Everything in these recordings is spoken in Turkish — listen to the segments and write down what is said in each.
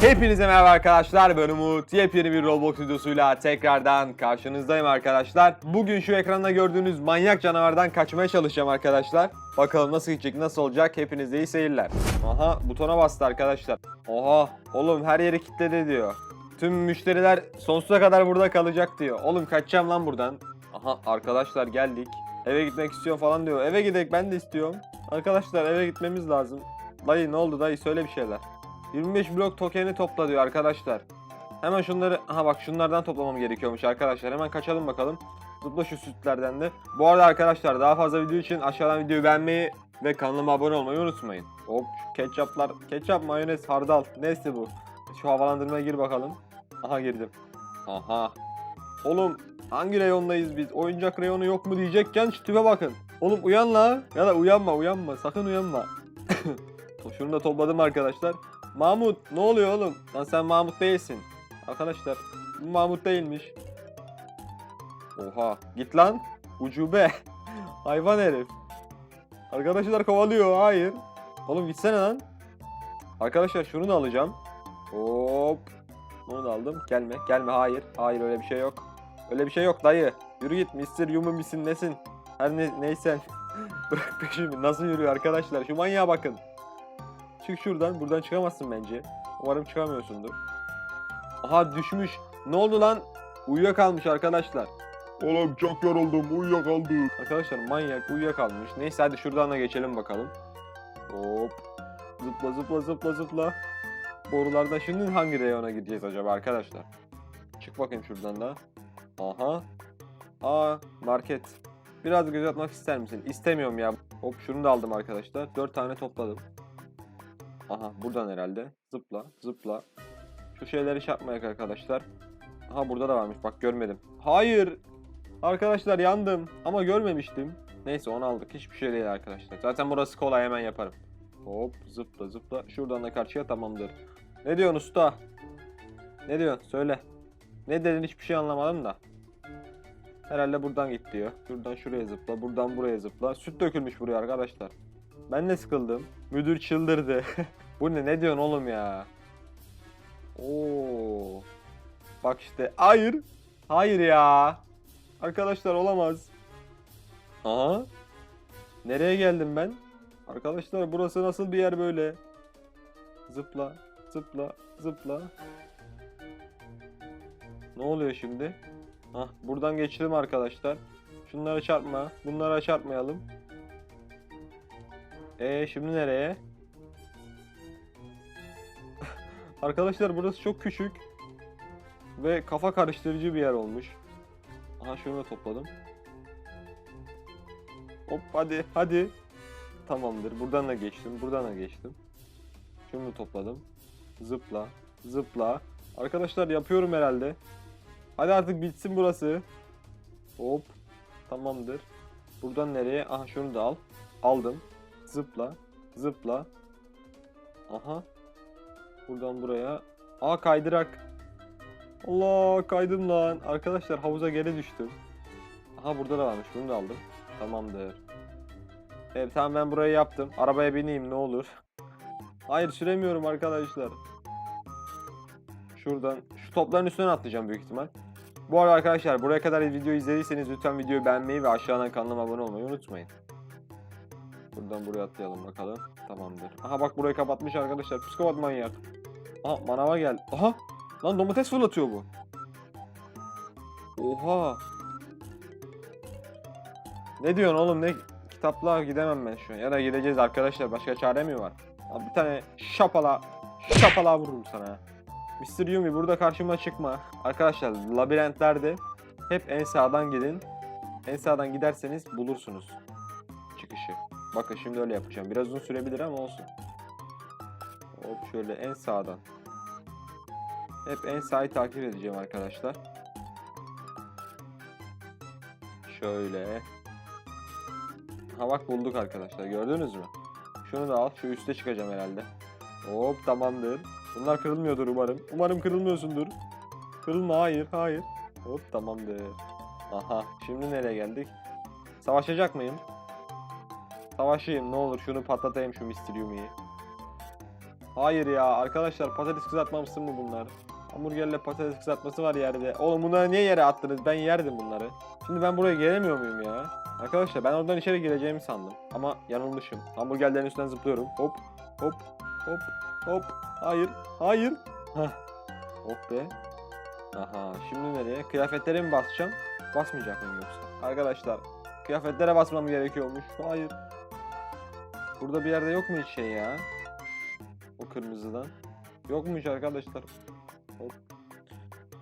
Hepinize merhaba arkadaşlar. Ben Umut. Yepyeni bir Roblox videosuyla tekrardan karşınızdayım arkadaşlar. Bugün şu ekranda gördüğünüz manyak canavardan kaçmaya çalışacağım arkadaşlar. Bakalım nasıl gidecek, nasıl olacak. Hepinize iyi seyirler. Aha butona bastı arkadaşlar. Oha oğlum her yeri kilitledi diyor. Tüm müşteriler sonsuza kadar burada kalacak diyor. Oğlum kaçacağım lan buradan. Aha arkadaşlar geldik. Eve gitmek istiyorum falan diyor. Eve gidelim ben de istiyorum. Arkadaşlar eve gitmemiz lazım. Dayı ne oldu dayı söyle bir şeyler. 25 blok tokeni topla diyor arkadaşlar. Hemen şunları, aha bak şunlardan toplamam gerekiyormuş arkadaşlar. Hemen kaçalım bakalım. Zıpla şu sütlerden de. Bu arada arkadaşlar daha fazla video için aşağıdan videoyu beğenmeyi ve kanalıma abone olmayı unutmayın. Hop ketçaplar, ketçap, mayonez, hardal. Neyse bu. Şu havalandırmaya gir bakalım. Aha girdim. Aha. Oğlum hangi reyondayız biz? Oyuncak reyonu yok mu diyecekken şu tipe bakın. Oğlum uyan la. Ya da uyanma uyanma. Sakın uyanma. Şunu da topladım arkadaşlar. Mahmut ne oluyor oğlum? Lan sen Mahmut değilsin. Arkadaşlar bu Mahmut değilmiş. Oha git lan. Ucube. Hayvan herif. Arkadaşlar kovalıyor. Hayır. Oğlum gitsene lan. Arkadaşlar şunu da alacağım. Hop. Bunu da aldım. Gelme. Gelme. Hayır. Hayır öyle bir şey yok. Öyle bir şey yok dayı. Yürü git. Mr. Human misin nesin? Her ne, neysen. Bırak peşimi. Nasıl yürüyor arkadaşlar? Şu manyağa bakın. Çık şuradan. Buradan çıkamazsın bence. Umarım çıkamıyorsundur. Aha düşmüş. Ne oldu lan? Uyuyakalmış arkadaşlar. Oğlum çok yoruldum uyuyakaldım. Arkadaşlar manyak uyuyakalmış. Neyse hadi şuradan da geçelim bakalım. Hop. Zıpla zıpla zıpla zıpla. Borulardan şimdi hangi reyona gideceğiz acaba arkadaşlar? Çık bakayım şuradan da. Aha. Aa market. Biraz göz atmak ister misin? İstemiyorum ya. Hop şunu da aldım arkadaşlar. 4 tane topladım. Aha buradan herhalde. Zıpla zıpla. Şu şeyleri şey yapmayak arkadaşlar. Aha burada da varmış bak görmedim. Hayır. Arkadaşlar yandım ama görmemiştim. Neyse onu aldık. Hiçbir şey değil arkadaşlar. Zaten burası kolay hemen yaparım. Hop zıpla zıpla. Şuradan da karşıya tamamdır. Ne diyorsun usta? Ne diyorsun? Söyle. Ne dedin hiçbir şey anlamadım da. Herhalde buradan git diyor. Şuradan şuraya zıpla. Buradan buraya zıpla. Süt dökülmüş buraya arkadaşlar. Ben de sıkıldım. Müdür çıldırdı. Bu ne? Ne diyorsun oğlum ya? Oo. Bak işte. Hayır. Hayır ya. Arkadaşlar olamaz. Aha. Nereye geldim ben? Arkadaşlar burası nasıl bir yer böyle? Zıpla, zıpla, zıpla. Ne oluyor şimdi? Hah, buradan geçtim arkadaşlar. Şunlara çarpma, bunlara çarpmayalım. E şimdi nereye? arkadaşlar burası çok küçük ve kafa karıştırıcı bir yer olmuş. Aha şunu da topladım. Hop hadi hadi. Tamamdır. Buradan da geçtim. Buradan da geçtim. Şunu da topladım. Zıpla. Zıpla. Arkadaşlar yapıyorum herhalde. Hadi artık bitsin burası. Hop. Tamamdır. Buradan nereye? Aha şunu da al. Aldım. Zıpla. Zıpla. Aha. Buradan buraya. Aa kaydırak. Allah kaydım lan. Arkadaşlar havuza geri düştüm. Aha burada da varmış. Bunu da aldım. Tamamdır. Evet tamam ben burayı yaptım. Arabaya bineyim ne olur. Hayır süremiyorum arkadaşlar. Şuradan şu topların üstüne atlayacağım büyük ihtimal. Bu arada arkadaşlar buraya kadar video izlediyseniz lütfen videoyu beğenmeyi ve aşağıdan kanalıma abone olmayı unutmayın. Buradan buraya atlayalım bakalım. Tamamdır. Aha bak burayı kapatmış arkadaşlar. Psikopat manyak. Aha manava gel. Aha Lan domates fırlatıyor bu. Oha. Ne diyorsun oğlum ne? Kitaplığa gidemem ben şu an. Ya da gideceğiz arkadaşlar. Başka çare mi var? Abi bir tane şapala şapala vururum sana. Mr. Yumi burada karşıma çıkma. Arkadaşlar labirentlerde hep en sağdan gidin. En sağdan giderseniz bulursunuz çıkışı. Bakın şimdi öyle yapacağım. Biraz uzun sürebilir ama olsun. Hop şöyle en sağdan. Hep en sağı takip edeceğim arkadaşlar. Şöyle. Ha bak bulduk arkadaşlar gördünüz mü? Şunu da al şu üste çıkacağım herhalde. Hop tamamdır. Bunlar kırılmıyordur umarım. Umarım kırılmıyorsundur. Kırılma hayır hayır. Hop tamamdır. Aha şimdi nereye geldik? Savaşacak mıyım? Savaşayım ne olur şunu patlatayım şu Mr. Yumi'yi. Hayır ya arkadaşlar patates kızartmamışsın mı bunlar? Hamburgerle patates kızartması var yerde. Oğlum bunları niye yere attınız? Ben yerdim bunları. Şimdi ben buraya gelemiyor muyum ya? Arkadaşlar ben oradan içeri gireceğimi sandım. Ama yanılmışım. Hamburgerlerin üstünden zıplıyorum. Hop hop hop hop. Hayır hayır. Hah. Hop be. Aha şimdi nereye? Kıyafetlere mi basacağım? Basmayacak mıyım yoksa? Arkadaşlar kıyafetlere basmam gerekiyormuş. Hayır. Burada bir yerde yok mu hiç şey ya? O kırmızıdan. Yok mu hiç arkadaşlar? Hop.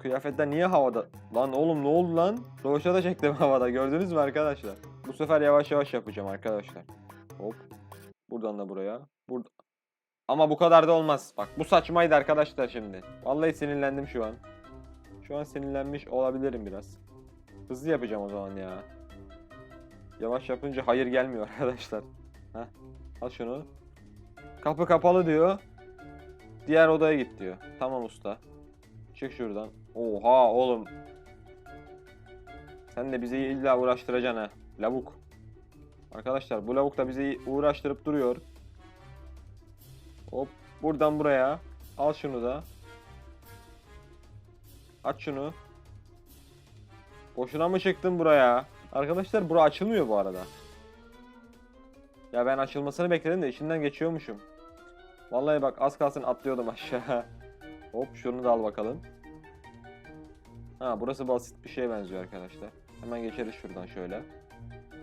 Kıyafetler niye havada? Lan oğlum ne oldu lan? Roşa da çektim havada gördünüz mü arkadaşlar? Bu sefer yavaş yavaş yapacağım arkadaşlar. Hop. Buradan da buraya. Burada. Ama bu kadar da olmaz. Bak bu saçmaydı arkadaşlar şimdi. Vallahi sinirlendim şu an. Şu an sinirlenmiş olabilirim biraz. Hızlı yapacağım o zaman ya. Yavaş yapınca hayır gelmiyor arkadaşlar. Heh. Al şunu. Kapı kapalı diyor. Diğer odaya git diyor. Tamam usta. Çık şuradan. Oha oğlum. Sen de bizi illa uğraştıracaksın ha. Lavuk. Arkadaşlar bu lavuk da bizi uğraştırıp duruyor. Hop. Buradan buraya. Al şunu da. Aç şunu. Boşuna mı çıktın buraya? Arkadaşlar bura açılmıyor bu arada. Ya ben açılmasını bekledim de içinden geçiyormuşum. Vallahi bak az kalsın atlıyordum aşağı. Hop şunu da al bakalım. Ha burası basit bir şeye benziyor arkadaşlar. Hemen geçeriz şuradan şöyle.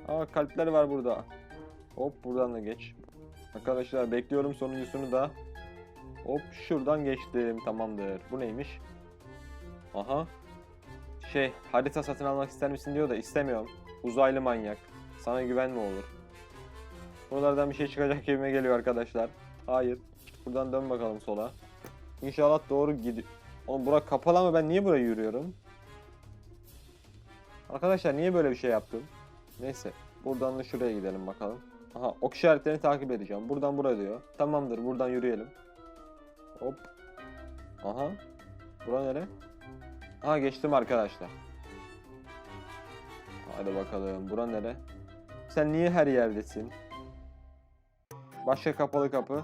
Aa kalpler var burada. Hop buradan da geç. Arkadaşlar bekliyorum sonuncusunu da. Hop şuradan geçtim tamamdır. Bu neymiş? Aha. Şey harita satın almak ister misin diyor da istemiyorum. Uzaylı manyak. Sana güvenme olur. Buralardan bir şey çıkacak gibime geliyor arkadaşlar. Hayır. Buradan dön bakalım sola. İnşallah doğru gidiyor. Oğlum bura kapalı ama ben niye buraya yürüyorum? Arkadaşlar niye böyle bir şey yaptım? Neyse. Buradan da şuraya gidelim bakalım. Aha ok işaretlerini takip edeceğim. Buradan buraya diyor. Tamamdır buradan yürüyelim. Hop. Aha. Bura nere? Aha geçtim arkadaşlar. Hadi bakalım. Bura nere? Sen niye her yerdesin? Başka kapalı kapı.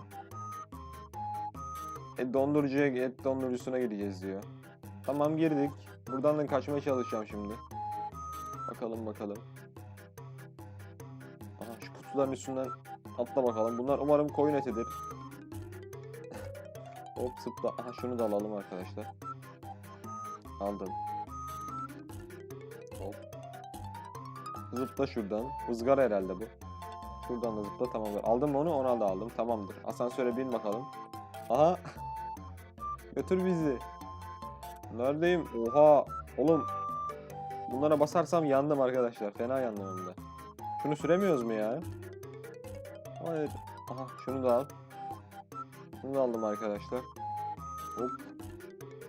E dondurucuya, et dondurucusuna gireceğiz diyor. Tamam girdik. Buradan da kaçmaya çalışacağım şimdi. Bakalım bakalım. Aha şu kutuların üstünden atla bakalım. Bunlar umarım koyun etidir. Hop zıpla. Aha şunu da alalım arkadaşlar. Aldım. Hop. Zıpla şuradan. Izgara herhalde bu. Şuradan da zıpla tamamdır. Aldım onu? Onu da aldım. Tamamdır. Asansöre bin bakalım. Aha. Götür bizi. Neredeyim? Oha. Oğlum. Bunlara basarsam yandım arkadaşlar. Fena yandım hem de. Şunu süremiyoruz mu ya? Hayır. Aha şunu da al. Şunu da aldım arkadaşlar. Hop.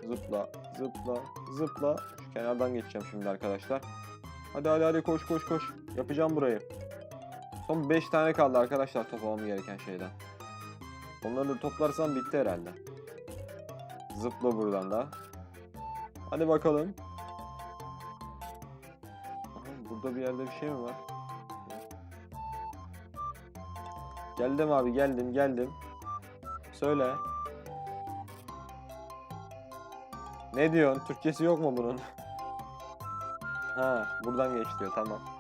Zıpla. Zıpla. Zıpla. Şu kenardan geçeceğim şimdi arkadaşlar. Hadi hadi hadi koş koş koş. Yapacağım burayı. Son 5 tane kaldı arkadaşlar toplamam gereken şeyden. Onları da toplarsam bitti herhalde. Zıpla buradan da. Hadi bakalım. Aha, burada bir yerde bir şey mi var? Geldim abi geldim geldim. Söyle. Ne diyorsun? Türkçesi yok mu bunun? ha, buradan geç diyor. Tamam.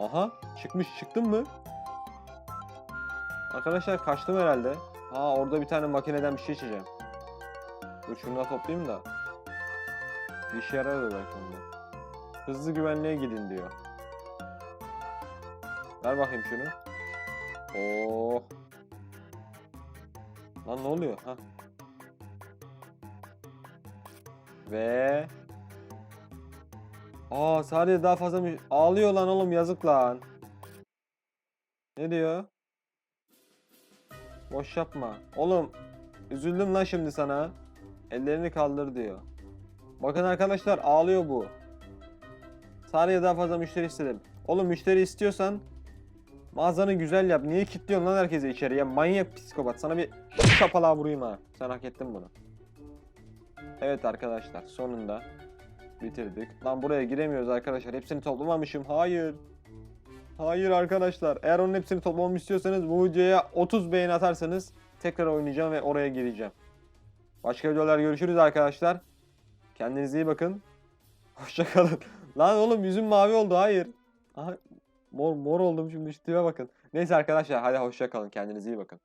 Aha, çıkmış. Çıktın mı? Arkadaşlar kaçtım herhalde. Ha, orada bir tane makineden bir şey içeceğim. Dur şunu da toplayayım da. Bir işe yarar belki onda. Hızlı güvenliğe gidin diyor. Ver bakayım şunu. Oo. Lan ne oluyor? Ha. Ve Aa sadece daha fazla mı? Ağlıyor lan oğlum yazık lan. Ne diyor? Boş yapma. Oğlum üzüldüm lan şimdi sana. Ellerini kaldır diyor. Bakın arkadaşlar ağlıyor bu. Sadece daha fazla müşteri istedim. Oğlum müşteri istiyorsan mağazanı güzel yap. Niye kilitliyorsun lan herkese içeriye? Manyak psikopat. Sana bir şapalağa vurayım ha. Sen hak ettin bunu. Evet arkadaşlar sonunda bitirdik. Lan buraya giremiyoruz arkadaşlar. Hepsini toplamamışım. Hayır. Hayır arkadaşlar. Eğer onun hepsini toplamamı istiyorsanız bu videoya 30 beğeni atarsanız tekrar oynayacağım ve oraya gireceğim. Başka videolar görüşürüz arkadaşlar. Kendinize iyi bakın. Hoşçakalın. Lan oğlum yüzüm mavi oldu. Hayır. Aha, mor, mor oldum şimdi. Şu tipe bakın. Neyse arkadaşlar hadi hoşçakalın. Kendinize iyi bakın.